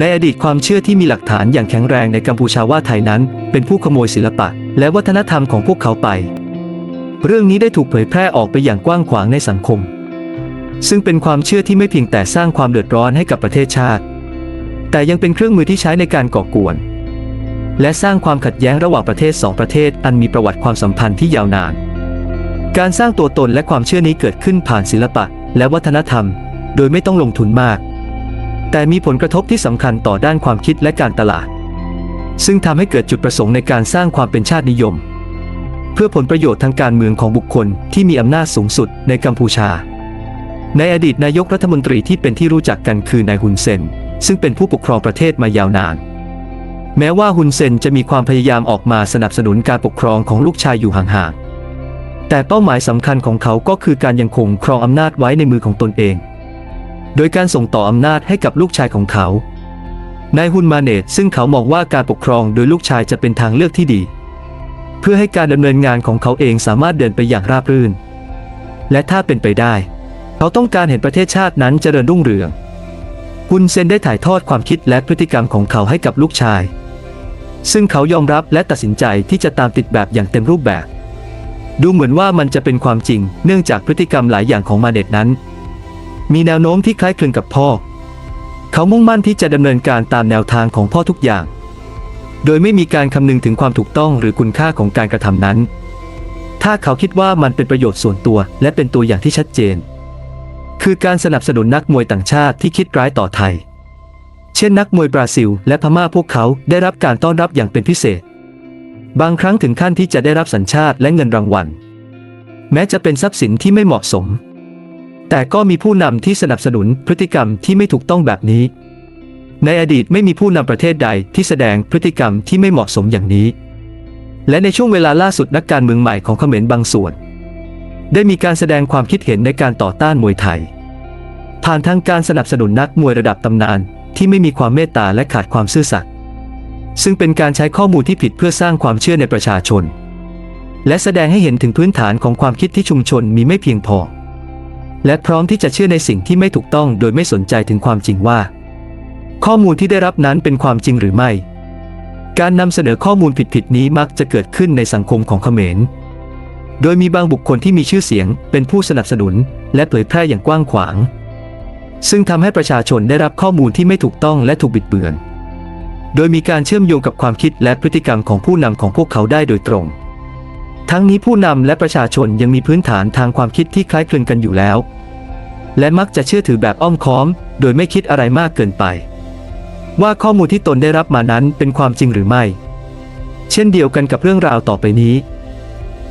ในอดีตความเชื่อที่มีหลักฐานอย่างแข็งแรงในกัมพูชาว่าไทยนั้น เป็นผู้ขโมยศิลปะ และวัฒนธรรมของพวกเขาไป เรื่องนี้ได้ถูกเผยแพร่ออกไปอย่างกว้างขวางในสังคม ซึ่งเป็นความเชื่อที่ไม่เพียงแต่สร้างความเดือดร้อนให้กับประเทศชาติ แต่ยังเป็นเครื่องมือที่ใช้ในการก่อกวน และสร้างความขัดแย้งระหว่างประเทศสองประเทศ อันมีประวัติความสัมพันธ์ที่ยาวนาน การสร้างตัวตนและความเชื่อนี้เกิดขึ้นผ่านศิลปะ และวัฒนธรรม โดยไม่ต้องลงทุนมาก แต่มีผลกระทบที่สำคัญต่อด้านความคิดและการตลาด ซึ่งทำให้เกิดจุดประสงค์ในการสร้างความเป็นชาตินิยม เพื่อผลประโยชน์ทางการเมืองของบุคคลที่มีอำนาจสูงสุดในกัมพูชา ในอดีตนายกรัฐมนตรีที่เป็นที่รู้จักกันคือนายฮุนเซน ซึ่งเป็นผู้ปกครองประเทศมายาวนาน แม้ว่าฮุนเซนจะมีความพยายามออกมาสนับสนุนการปกครองของลูกชายอยู่ห่างๆแต่เป้าหมายสำคัญของเขาก็คือการยังคงครองอำนาจไว้ในมือของตนเอง โดยการส่งต่ออำนาจให้กับลูกชายของเขา นายฮุนมาเนตซึ่งเขามองว่าการปกครองโดยลูกชายจะเป็นทางเลือกที่ดี เพื่อให้การดำเนินงานของเขาเองสามารถเดินไปอย่างราบรื่น และถ้าเป็นไปได้ เขาต้องการเห็นประเทศชาตินั้นเจริญรุ่งเรืองฮุนเซนได้ถ่ายทอดความคิดและพฤติกรรมของเขาให้กับลูกชาย ซึ่งเขายอมรับและตัดสินใจที่จะตามติดแบบอย่างเต็มรูปแบบ ดูเหมือนว่ามันจะเป็นความจริง เนื่องจากพฤติกรรมหลายอย่างของมาเน็ตนั้น มีแนวโน้มที่คล้ายคลึงกับพ่อ เขามุ่งมั่นที่จะดำเนินการตามแนวทางของพ่อทุกอย่าง โดยไม่มีการคำนึงถึงความถูกต้องหรือคุณค่าของการกระทำนั้น ถ้าเขาคิดว่ามันเป็นประโยชน์ส่วนตัวและเป็นตัวอย่างที่ชัดเจน คือการสนับสนุนนักมวยต่างชาติที่คิดร้ายต่อไทย เช่นนักมวยบราซิล และพม่าพวกเขาได้รับการต้อนรับอย่างเป็นพิเศษ บางครั้งถึงขั้นที่จะได้รับสัญชาติและเงินรางวัล แม้จะเป็นทรัพย์สินที่ไม่เหมาะสม แต่ก็มีผู้นำที่สนับสนุนพฤติกรรมที่ไม่ถูกต้องแบบนี้ ในอดีตไม่มีผู้นำประเทศใดที่แสดงพฤติกรรมที่ไม่เหมาะสมอย่างนี้ และในช่วงเวลาล่าสุดนักการเมืองใหม่ของเขมรบางส่วน ได้มีการแสดงความคิดเห็นในการต่อต้านมวยไทย ผ่านทางการสนับสนุนนักมวยระดับตำนานที่ไม่มีความเมตตาและขาดความซื่อสัตย์ซึ่งเป็นการใช้ข้อมูลที่ผิดเพื่อสร้างความเชื่อในประชาชน และแสดงให้เห็นถึงพื้นฐานของความคิดที่ชุมชนมีไม่เพียงพอ และพร้อมที่จะเชื่อในสิ่งที่ไม่ถูกต้องโดยไม่สนใจถึงความจริงว่า ข้อมูลที่ได้รับนั้นเป็นความจริงหรือไม่ การนำเสนอข้อมูลผิดๆนี้มักจะเกิดขึ้นในสังคมของเขมร โดยมีบางบุคคลที่มีชื่อเสียง เป็นผู้สนับสนุน และเผยแพร่อย่างกว้างขวาง ซึ่งทำให้ประชาชนได้รับข้อมูลที่ไม่ถูกต้องและถูกบิดเบือน โดยมีการเชื่อมโยงกับความคิดและพฤติกรรมของผู้นำของพวกเขาได้โดยตรง ทั้งนี้ผู้นำและประชาชนยังมีพื้นฐานทางความคิดที่คล้ายคลึงกันอยู่แล้ว และมักจะเชื่อถือแบบอ้อมค้อม โดยไม่คิดอะไรมากเกินไป ว่าข้อมูลที่ตนได้รับมานั้นเป็นความจริงหรือไม่ เช่นเดียวกันกับเรื่องราวต่อไปนี้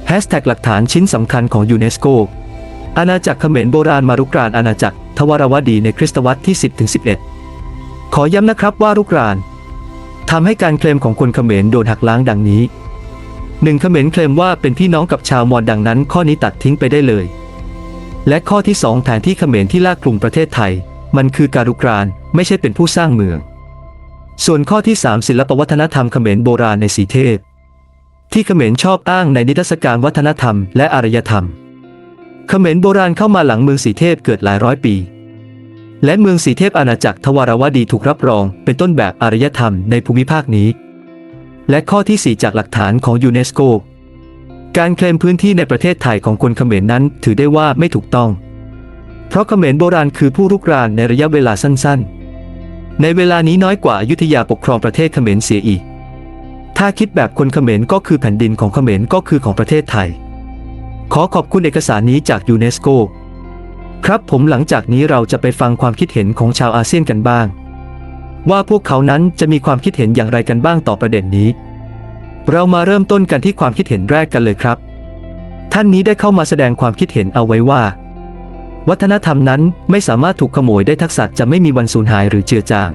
แฮชแท็กหลักฐานชิ้นสำคัญของยูเนสโกอาณาจักรเขมรโบราณมารุกรานอาณาจักรทวารวดีในคริสตวรรษที่ 10-11 ขอย้ำนะครับว่ารุกรานทำให้การเคลมของคนเขมรโดนหักล้างดังนี้ หนึ่งเขมรเคลมว่าเป็นพี่น้องกับชาวมอญดังนั้นข้อนี้ตัดทิ้งไปได้เลย และข้อที่สองแผนที่เขมรที่ลากกลุ่มประเทศไทย มันคือการุกรานไม่ใช่เป็นผู้สร้างเมือง ส่วนข้อที่สามศิลปวัฒนธรรมเขมรโบราณในสีเทพ ที่เขมรชอบอ้างในนิทรรศการวัฒนธรรมและอารยธรรม เขมรโบราณเข้ามาหลังเมืองสีเทพเกิดหลายร้อยปี และเมืองสีเทพอาณาจักรทวารวดีถูกรับรอง เป็นต้นแบบอารยธรรมในภูมิภาคนี้ และข้อที่ 4 จากหลักฐานของยูเนสโก การเคลมพื้นที่ในประเทศไทยของคนเขมรนั้น ถือได้ว่าไม่ถูกต้อง เพราะเขมรโบราณคือผู้รุกรานในระยะเวลาสั้นๆ ในเวลานี้น้อยกว่ายุทธยาปกครองประเทศเขมรเสียอีก ถ้าคิดแบบคนเขมรก็คือแผ่นดินของเขมรก็คือของประเทศไทย ขอขอบคุณเอกสารนี้จากยูเนสโก ครับผมหลังจากนี้เราจะไปฟังความคิดเห็นของชาวอาเซียนกันบ้าง ว่าพวกเขานั้นจะมีความคิดเห็นอย่างไรกันบ้างต่อประเด็นนี้ เรามาเริ่มต้นกันที่ความคิดเห็นแรกกันเลยครับ ท่านนี้ได้เข้ามาแสดงความคิดเห็นเอาไว้ว่า วัฒนธรรมนั้นไม่สามารถถูกขโมยได้ทักษะจะไม่มีวันสูญหายหรือเจือจาง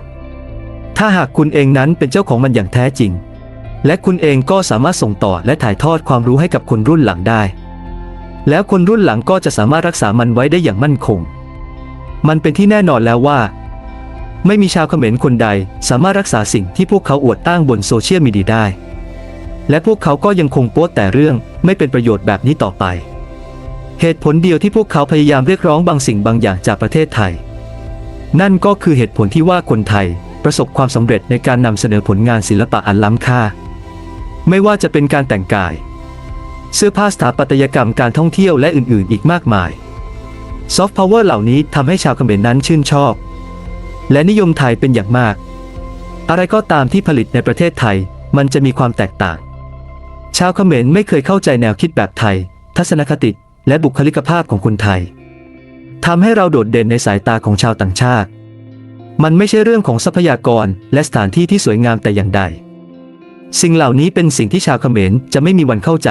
ถ้าหากคุณเองนั้นเป็นเจ้าของมันอย่างแท้จริง และคุณเองก็สามารถส่งต่อและถ่ายทอดความรู้ให้กับคนรุ่นหลังได้ แล้วคนรุ่นหลังก็จะสามารถรักษามันไว้ได้อย่างมั่นคง มันเป็นที่แน่นอนแล้วว่า ไม่มีชาวเขมรคนใด สามารถรักษาสิ่งที่พวกเขาอวดอ้างบนโซเชียลมีเดียได้ และพวกเขาก็ยังคงโพสแต่เรื่องไม่เป็นประโยชน์แบบนี้ต่อไป เหตุผลเดียวที่พวกเขาพยายามเรียกร้องบางสิ่งบางอย่างจากประเทศไทย นั่นก็คือเหตุผลที่ว่าคนไทยประสบความสำเร็จในการนำเสนอผลงานศิลปะอันล้ำค่า ไม่ว่าจะเป็นการแต่งกาย เสื้อผ้าสถาปัตยกรรมการท่องเที่ยวและอื่นๆ อีกมากมายซอฟต์พาวเวอร์เหล่านี้ทำให้ชาวเขมรนั้นชื่นชอบ และนิยมไทยเป็นอย่างมาก อะไรก็ตามที่ผลิตในประเทศไทย มันจะมีความแตกต่าง ชาวเขมรไม่เคยเข้าใจแนวคิดแบบไทย ทัศนคติและบุคลิกภาพของคนไทยทำให้เราโดดเด่นในสายตาของชาวต่างชาติ มันไม่ใช่เรื่องของทรัพยากรและสถานที่ที่สวยงามแต่อย่างใด สิ่งเหล่านี้เป็นสิ่งที่ชาวเขมรจะไม่มีวันเข้าใจ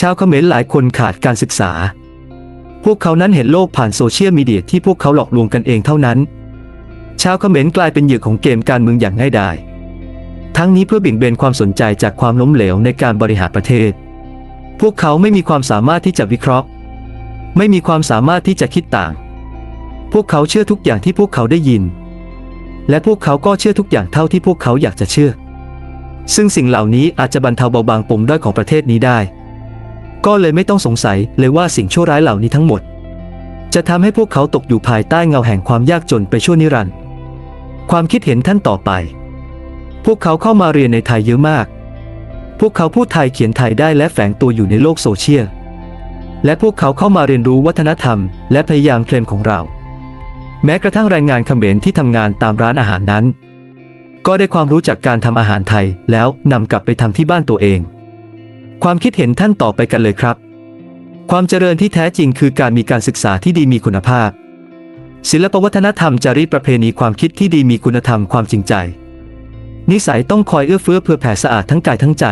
ชาวเขมรหลายคนขาดการศึกษา พวกเขานั้นเห็นโลกผ่านโซเชียลมีเดียที่พวกเขาหลอกลวงกันเองเท่านั้น ชาวเขมรกลายเป็นเหยื่อของเกมการเมืองอย่างง่ายดาย ทั้งนี้เพื่อบี่งเบนความสนใจจากความล้มเหลวในการบริหารประเทศ พวกเขาไม่มีความสามารถที่จะวิเคราะห์ ไม่มีความสามารถที่จะคิดต่าง พวกเขาเชื่อทุกอย่างที่พวกเขาได้ยิน และพวกเขาก็เชื่อทุกอย่างเท่าที่พวกเขาอยากจะเชื่อ ซึ่งสิ่งเหล่านี้อาจจะบรรเทาเบาบางปมด้อยของประเทศนี้ได้ ก็เลยไม่ต้องสงสัยเลยว่าสิ่งชั่วร้ายเหล่านี้ทั้งหมด จะทำให้พวกเขาตกอยู่ภายใต้เงาแห่งความยากจนไปชั่วนิรันดร์ ความคิดเห็นท่านต่อไป พวกเขาเข้ามาเรียนในไทยเยอะมาก พวกเขาพูดไทยเขียนไทยได้และแฝงตัวอยู่ในโลกโซเชียล และพวกเขาเข้ามาเรียนรู้วัฒนธรรม และพยายามเคลมของเรา แม้กระทั่งแรงงานเขมรที่ทำงานตามร้านอาหารนั้น ก็ได้ความรู้จากการทำอาหารไทยแล้วนำกลับไปทำที่บ้านตัวเอง ความคิดเห็นท่านต่อไปกันเลยครับ ความเจริญที่แท้จริงคือการมีการศึกษาที่ดีมีคุณภาพ ศิลปวัฒนธรรมจารีตประเพณีความคิดที่ดีมีคุณธรรมความจริงใจ นิสัยต้องคอยเอื้อเฟื้อเผื่อแผ่สะอาดทั้งกายทั้งใจ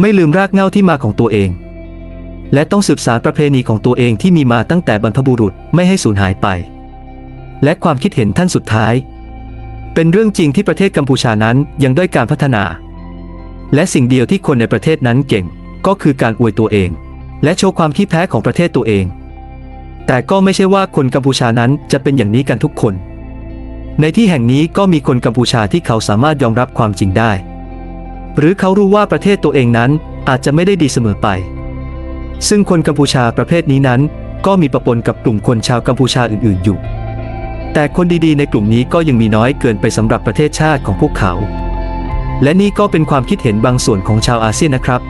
ไม่ลืมรากเหง้าที่มาของตัวเอง และต้องสืบสานประเพณีของตัวเองที่มีมาตั้งแต่บรรพบุรุษไม่ให้สูญหายไป และความคิดเห็นท่านสุดท้าย เป็นเรื่องจริงที่ประเทศกัมพูชานั้นยังด้อยการพัฒนา และสิ่งเดียวที่คนในประเทศนั้นเก่ง ก็คือการอวยตัวเอง และโชว์ความขี้แพ้ของประเทศตัวเอง แต่ก็ไม่ใช่ว่าคนกัมพูชานั้นจะเป็นอย่างนี้กันทุกคน ในที่แห่งนี้ก็มีคนกัมพูชาที่เขาสามารถยอมรับความจริงได้ หรือเขารู้ว่าประเทศตัวเองนั้นอาจจะไม่ได้ดีเสมอไป ซึ่งคนกัมพูชาประเภทนี้นั้น ก็มีปะปนกับกลุ่มคนชาวกัมพูชาอื่น ๆ อยู่ แต่คนดีๆ ในกลุ่มนี้ก็ยังมีน้อยเกินไปสำหรับประเทศชาติของพวกเขา และนี่ก็เป็นความคิดเห็นบางส่วนของชาวอาเซียนนะครับ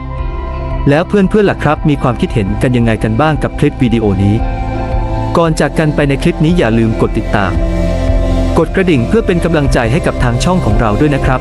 แล้วเพื่อนๆล่ะครับ มีความคิดเห็นกันยังไงกันบ้างกับคลิปวิดีโอนี้ ก่อนจากกันไปในคลิปนี้อย่าลืมกดติดตาม กดกระดิ่งเพื่อเป็นกำลังใจให้กับทางช่องของเราด้วยนะครับ